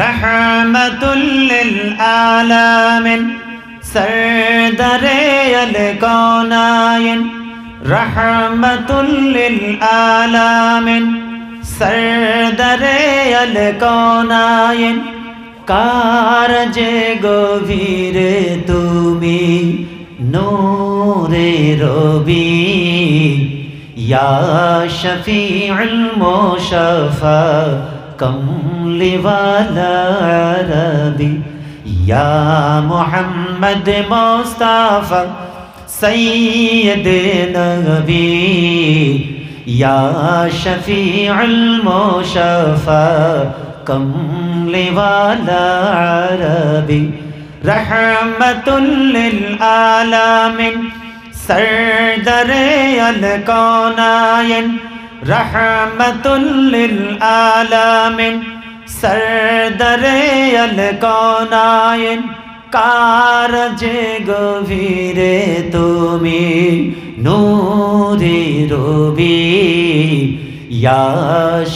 রহমতুল্লিল আলামিন সরদরে আল কৌনায়ন রহমতুল্লিল আলামিন সরদরে আল কৌনায়ন কারজে গভীরে তুমি নূরে রবি, ইয়া শফিউল মুশাফা। কমলি রবি ইয়া মুহাম্মদ মুস্তাফা সৈয়দ নবী। ইয়া শফিউল মুশাফা কমলি রবি রহমতুল্লিল আলামিন সরদরে আল কৌনায়ন রহমতুল্লিল আলামিন, সরদরে আল কৌনায়ন কারজে গভীরে তুমি নূরে রবি, ইয়া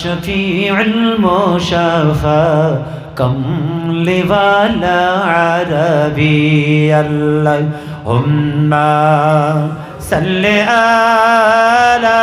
শফিউল মুশাফা, কমলি ওয়ালা আরবি আল্লাহুম্মা সাল্লি আলা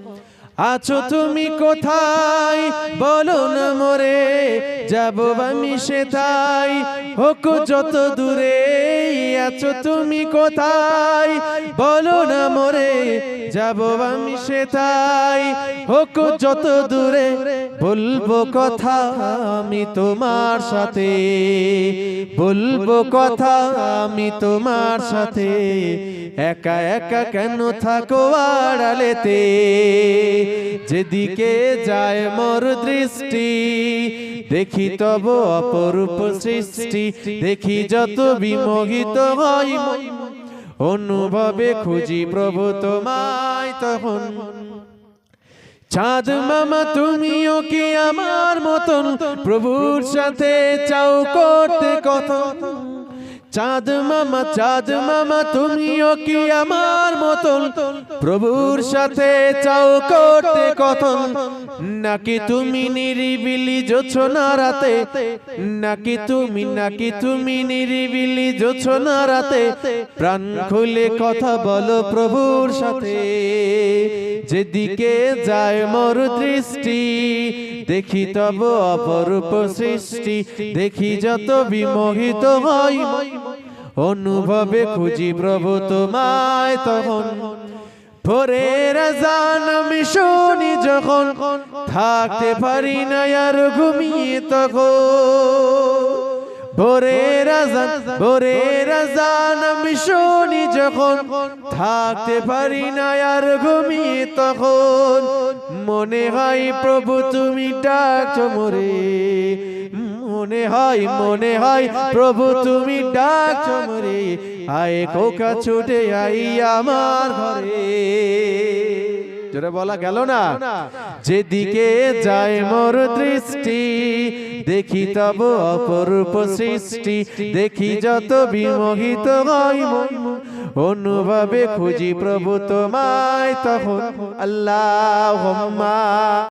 আছো তুমি কোথায়? বলো না মোরে যাব আমি তাই হোক যত দূরে আছো তুমি কোথায়? বলো না মোরে, যাব আমি সেথায়। হোক যত দূরে বলব কথা আমি তোমার সাথে। বলব কথা আমি তোমার সাথে। একা একা কেন থাকো আড়ালেতে? যেদিকে যায় মোর দৃষ্টি দেখি তব অপরূপ সৃষ্টি দেখি যত বিমোহিত হয় অনুভবে খুঁজি প্রভু তোমায় তখন। চাঁদ মামা তুমিও কি আমার মতন? প্রভুর সাথে চাও করতে কথা চাঁদ মামা চাঁদ মামা, তুমিও কি আমার মতন? প্রভুর সাথে চাও করতে কথন? নাকি তুমি নিরিবিলি জোছনা রাতে? নাকি তুমি নাকি তুমি নিরিবিলি জোছনা রাতে? প্রাণ খুলে কথা বলো প্রভুর সাথে। যেদিকে যায় মোর দৃষ্টি, দেখি তব অপরূপ সৃষ্টি। দেখি যত বিমোহিত হয় অনুভবে খুঁজি প্রভু তোমায় তখন। ভোরের জান আমি শুনি যখন থাকতে পারি না আর ঘুমিয়ে তখন। ভোরের আজান ভোরের আজান আমি শুনি যখন থাকতে পারি না আর ঘুমিয়ে তখন। মনে হয় প্রভু তুমি ডাকছো মোরে মনে হয় মনে হয় প্রভু তুমি ডাকছো মোরে। আয় কোকা ছুটে আই আমার ঘরে। জোরে বলা গেল না? যেদিকে যায় মোর দৃষ্টি দেখি তব অপরূপ সৃষ্টি। দেখি যত বিমোহিত অনুভবে খুঁজি প্রভু তোমায় তখন। আল্লাহ